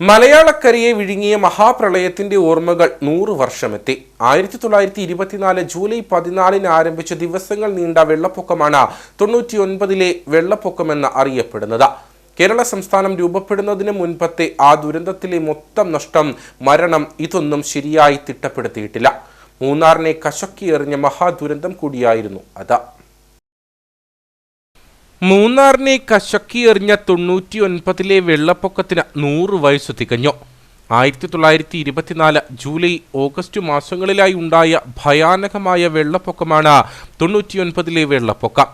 മലയാളക്കരയെ വിഴുങ്ങിയ മഹാപ്രളയത്തിന്റെ ഓർമ്മകൾ നൂറ് വർഷമെത്തി. ആയിരത്തി തൊള്ളായിരത്തി ഇരുപത്തിനാല് ജൂലൈ പതിനാലിന് ആരംഭിച്ച ദിവസങ്ങൾ നീണ്ട വെള്ളപ്പൊക്കമാണ് തൊണ്ണൂറ്റിയൊൻപതിലെ വെള്ളപ്പൊക്കമെന്ന് അറിയപ്പെടുന്നത്. കേരള സംസ്ഥാനം രൂപപ്പെടുന്നതിന് മുൻപത്തെ ആ ദുരന്തത്തിലെ മൊത്തം നഷ്ടം മരണം ഇതൊന്നും ശരിയായി തിട്ടപ്പെടുത്തിയിട്ടില്ല. മൂന്നാറിനെ കശക്കിയെറിഞ്ഞ മഹാദുരന്തം കൂടിയായിരുന്നു അത്. മൂന്നാറിനെ കശക്കി എറിഞ്ഞ തൊണ്ണൂറ്റി ഒൻപതിലെ വെള്ളപ്പൊക്കത്തിന് നൂറ് വയസ്സ് തികഞ്ഞു. ആയിരത്തി തൊള്ളായിരത്തി ഇരുപത്തിനാല് ജൂലൈ ഓഗസ്റ്റ് മാസങ്ങളിലായി ഉണ്ടായ ഭയാനകമായ വെള്ളപ്പൊക്കമാണ് തൊണ്ണൂറ്റിയൊൻപതിലെ വെള്ളപ്പൊക്കം.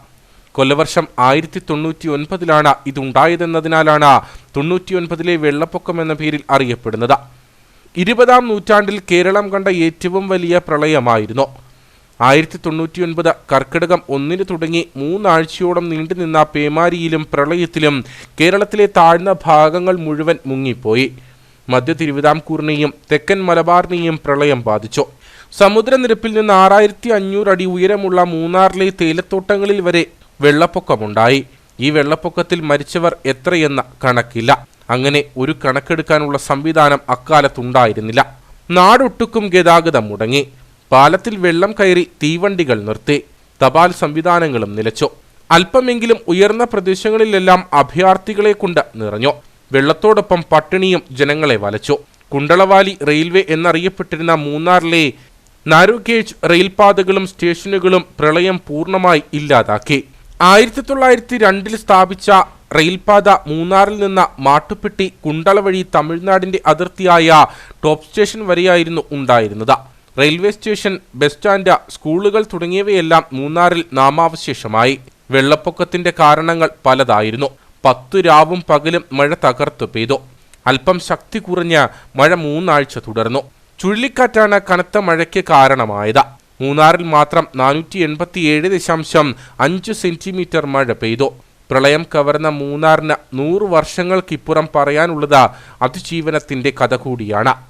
കൊല്ലവർഷം ആയിരത്തി തൊണ്ണൂറ്റി ഒൻപതിലാണ് ഇതുണ്ടായതെന്നതിനാലാണ് തൊണ്ണൂറ്റിയൊൻപതിലെ വെള്ളപ്പൊക്കം എന്ന പേരിൽ അറിയപ്പെടുന്നത്. ഇരുപതാം നൂറ്റാണ്ടിൽ കേരളം കണ്ട ഏറ്റവും വലിയ പ്രളയമായിരുന്നു. ആയിരത്തി തൊണ്ണൂറ്റിയൊൻപത് കർക്കിടകം ഒന്നിന് തുടങ്ങി മൂന്നാഴ്ചയോളം നീണ്ടുനിന്ന പേമാരിയിലും പ്രളയത്തിലും കേരളത്തിലെ താഴ്ന്ന ഭാഗങ്ങൾ മുഴുവൻ മുങ്ങിപ്പോയി. മധ്യ തിരുവിതാംകൂറിനെയും തെക്കൻ മലബാറിനെയും പ്രളയം ബാധിച്ചു. സമുദ്രനിരപ്പിൽ നിന്ന് ആറായിരത്തി അഞ്ഞൂറ് അടി ഉയരമുള്ള മൂന്നാറിലെ തേയിലത്തോട്ടങ്ങളിൽ വരെ വെള്ളപ്പൊക്കമുണ്ടായി. ഈ വെള്ളപ്പൊക്കത്തിൽ മരിച്ചവർ എത്രയെന്ന കണക്കില്ല. അങ്ങനെ ഒരു കണക്കെടുക്കാനുള്ള സംവിധാനം അക്കാലത്തുണ്ടായിരുന്നില്ല. നാടൊട്ടുക്കും ഗതാഗതം മുടങ്ങി. പാലത്തിൽ വെള്ളം കയറി തീവണ്ടികൾ നിർത്തി. തപാൽ സംവിധാനങ്ങളും നിലച്ചു. അല്പമെങ്കിലും ഉയർന്ന പ്രദേശങ്ങളിലെല്ലാം അഭയാർത്ഥികളെ കൊണ്ട് നിറഞ്ഞു. വെള്ളത്തോടൊപ്പം പട്ടിണിയും ജനങ്ങളെ വലച്ചു. കുണ്ടളവാലി റെയിൽവേ എന്നറിയപ്പെട്ടിരുന്ന മൂന്നാറിലെ നാരോഗേജ് റെയിൽപാതകളും സ്റ്റേഷനുകളും പ്രളയം പൂർണമായി ഇല്ലാതാക്കി. ആയിരത്തി തൊള്ളായിരത്തി രണ്ടിൽ സ്ഥാപിച്ച റെയിൽപാത മൂന്നാറിൽ നിന്ന് മാട്ടുപ്പെട്ടി കുണ്ടള വഴി തമിഴ്നാടിന്റെ അതിർത്തിയായ ടോപ്പ് സ്റ്റേഷൻ വരെയായിരുന്നു ഉണ്ടായിരുന്നത്. റെയിൽവേ സ്റ്റേഷൻ ബസ് സ്റ്റാൻഡ് സ്കൂളുകൾ തുടങ്ങിയവയെല്ലാം മൂന്നാറിൽ നാമാവശേഷമായി. വെള്ളപ്പൊക്കത്തിന്റെ കാരണങ്ങൾ പലതായിരുന്നു. പത്തു രാവും പകലും മഴ തകർത്തു പെയ്തു. അല്പം ശക്തി കുറഞ്ഞ മഴ മൂന്നാഴ്ച തുടർന്നു. ചുഴലിക്കാറ്റാണ് കനത്ത മഴയ്ക്ക് കാരണമായത്. മൂന്നാറിൽ മാത്രം നാനൂറ്റി എൺപത്തിയേഴ് ദശാംശം അഞ്ച് സെന്റിമീറ്റർ മഴ പെയ്തു. പ്രളയം കവർന്ന മൂന്നാറിന് നൂറ് വർഷങ്ങൾക്കിപ്പുറം പറയാനുള്ളത് അതിജീവനത്തിന്റെ കഥ കൂടിയാണ്.